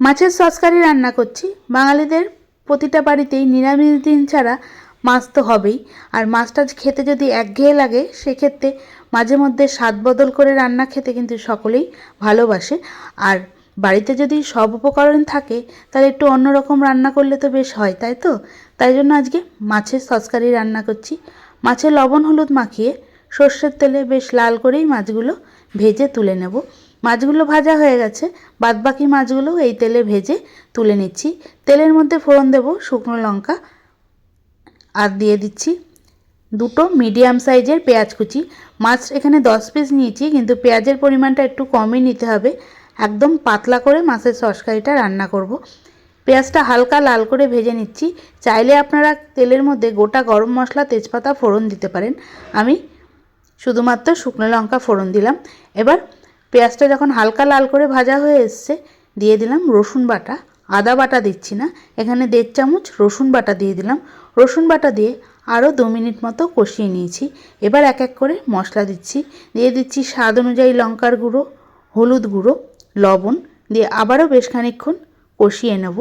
মাছের সসকারি রান্না করছি। বাঙালিদের প্রতিটা বাড়িতেই নিরামিষ দিন ছাড়া মাছ তো হবেই। আর মাছটা খেতে যদি একঘেয়ে লাগে, সেক্ষেত্রে মাঝে মধ্যে স্বাদ বদল করে রান্না খেতে কিন্তু সকলেই ভালোবাসে। আর বাড়িতে যদি সব উপকরণ থাকে, তাহলে একটু অন্যরকম রান্না করলে তো বেশ হয়, তাই তো? তাই জন্য আজকে মাছের সসকারি রান্না করছি। মাছের লবণ হলুদ মাখিয়ে সর্ষের তেলে বেশ লাল করেই মাছগুলো ভেজে তুলে নেব। মাছগুলো ভাজা হয়ে গেছে। বাদবাকি মাছগুলো এই তেলে ভেজে তুলে নিচ্ছি। তেলের মধ্যে ফোড়ন দেব, শুকনো লঙ্কা, আর দিয়ে দিচ্ছি দুটো মিডিয়াম সাইজের পেঁয়াজ কুচি। মাছ এখানে দশ পিস নিয়েছি, কিন্তু পেঁয়াজের পরিমাণটা একটু কমই নিতে হবে। একদম পাতলা করে মাছের সসকারিটা রান্না করব। পেঁয়াজটা হালকা লাল করে ভেজে নিচ্ছি। চাইলে আপনারা তেলের মধ্যে গোটা গরম মশলা, তেজপাতা, ফোড়ন দিতে পারেন। আমি শুধুমাত্র শুকনো লঙ্কা, ফোড়ন দিলাম। এবার পেঁয়াজটা যখন হালকা লাল করে ভাজা হয়ে এসছে, দিয়ে দিলাম রসুন বাটা। আদা বাটা দিচ্ছি না, এখানে দেড় চামচ রসুন বাটা দিয়ে দিলাম। রসুন বাটা দিয়ে আরও দু মিনিট মতো কষিয়ে নিয়েছি। এবার এক এক করে মশলা দিচ্ছি। দিয়ে দিচ্ছি স্বাদ অনুযায়ী লঙ্কার গুঁড়ো, হলুদ গুঁড়ো, লবণ। দিয়ে আবারও বেশ খানিকক্ষণ কষিয়ে নেব।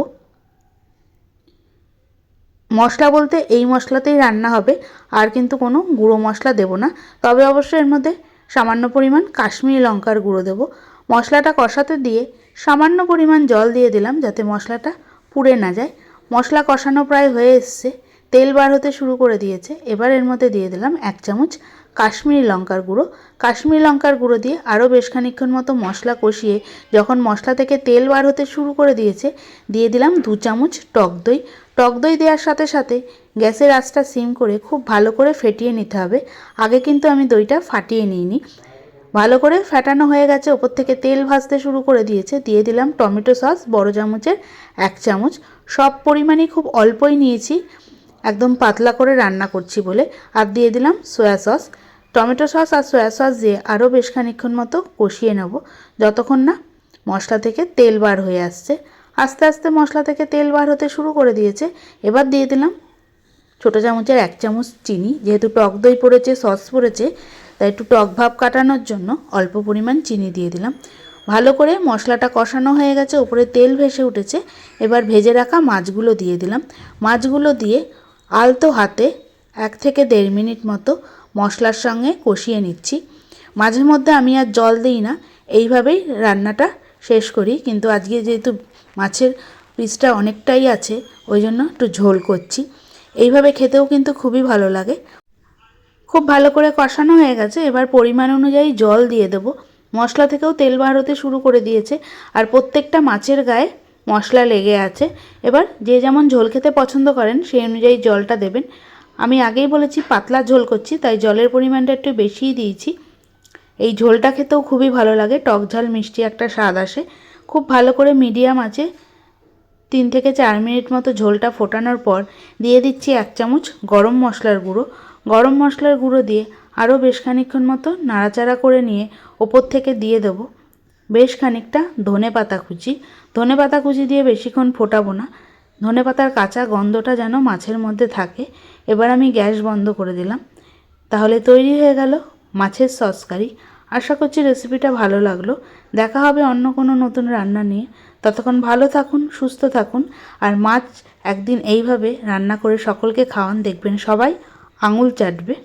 মশলা বলতে এই মশলাতেই রান্না হবে, আর কিন্তু কোনো গুঁড়ো মশলা দেব না। তবে অবশ্যই এর মধ্যে সামান্য পরিমাণ কাশ্মীরি লঙ্কার গুঁড়ো দেবো। মশলাটা কষাতে দিয়ে সামান্য পরিমাণ জল দিয়ে দিলাম যাতে মশলাটা পুড়ে না যায়। মশলা কষানো প্রায় হয়ে এসছে, তেল বার হতে শুরু করে দিয়েছে। এবার এর মধ্যে দিয়ে দিলাম এক চামচ কাশ্মীরি লঙ্কার গুঁড়ো। কাশ্মীরি লঙ্কার গুঁড়ো দিয়ে আরও বেশ খানিক্ষণ মতো মশলা কষিয়ে যখন মশলা থেকে তেল বার হতে শুরু করে দিয়েছে, দিয়ে দিলাম দু চামচ টক দই। টক দই দেওয়ার সাথে সাথে গ্যাসের আঁচটা সিম করে খুব ভালো করে ফেটিয়ে নিতে হবে। আগে কিন্তু আমি দইটা ফাটিয়ে নিইনি। ভালো করে ফ্যাটানো হয়ে গেছে, ওপর থেকে তেল ভাজতে শুরু করে দিয়েছে। দিয়ে দিলাম টমেটো সস, বড় চামচের এক চামচ। সব পরিমাণই খুব অল্পই নিয়েছি, একদম পাতলা করে রান্না করছি বলে। আর দিয়ে দিলাম সয়া সস। টমেটো সস আর সয়া সস দিয়ে আরও বেশ খানিক্ষণ মতো কষিয়ে নেব, যতক্ষণ না মশলা থেকে তেল বার হয়ে আসছে। আস্তে আস্তে মশলা থেকে তেল বার হতে শুরু করে দিয়েছে। এবার দিয়ে দিলাম ছোটো চামচের এক চামচ চিনি। যেহেতু টক দই পড়েছে, সস পড়েছে, তাই একটু টক ভাব কাটানোর জন্য অল্প পরিমাণ চিনি দিয়ে দিলাম। ভালো করে মশলাটা কষানো হয়ে গেছে উপরে তেল ভেসে উঠেছে। এবার ভেজে রাখা মাছগুলো দিয়ে দিলাম। মাছগুলো দিয়ে আলতো হাতে এক থেকে দেড় মিনিট মতো মশলার সঙ্গে কষিয়ে নিচ্ছি। মাঝে মধ্যে আমি আর জল দিই না, এইভাবেই রান্নাটা শেষ করি। কিন্তু আজকে যেহেতু মাছের পিসটা অনেকটাই আছে, ওই জন্য একটু ঝোল করছি। এইভাবে খেতেও কিন্তু খুবই ভালো লাগে। খুব ভালো করে কষানো হয়ে গেছে, এবার পরিমাণ অনুযায়ী জল দিয়ে দেবো। মশলা থেকেও তেল বার হতে শুরু করে দিয়েছে, আর প্রত্যেকটা মাছের গায়ে মশলা লেগে আছে। এবার যে যেমন ঝোল খেতে পছন্দ করেন, সেই অনুযায়ী জলটা দেবেন। আমি আগেই বলেছি পাতলা ঝোল করছি, তাই জলের পরিমাণটা একটু বেশিই দিয়েছি। এই ঝোলটা খেতেও খুবই ভালো লাগে, টক ঝাল মিষ্টি একটা স্বাদ আসে। খুব ভালো করে মিডিয়াম আছে। তিন থেকে চার মিনিট মতো ঝোলটা ফোটানোর পর দিয়ে দিচ্ছি এক চামচ গরম মশলার গুঁড়ো। গরম মশলার গুঁড়ো দিয়ে আরও বেশ খানিক্ষণ মতো নাড়াচাড়া করে নিয়ে ওপর থেকে দিয়ে দেবো। বেশ খানিকটা ধনে পাতা কুচি। ধনে পাতা কুচি দিয়ে বেশিক্ষণ ফোটাবো না। ধনে পাতার কাঁচা গন্ধটা যেন মাছের মধ্যে থাকে। এবার আমি গ্যাস বন্ধ করে দিলাম। তাহলে তৈরি হয়ে গেল মাছের সসকারি। আশা করছি রেসিপিটা ভালো লাগল। দেখা হবে অন্য কোনো নতুন রান্না নিয়ে। ততক্ষণ ভালো থাকুন, সুস্থ থাকুন। আর মাছ একদিন এইভাবে রান্না করে সকলকে খাওয়ান, দেখবেন সবাই আঙুল চাটবে।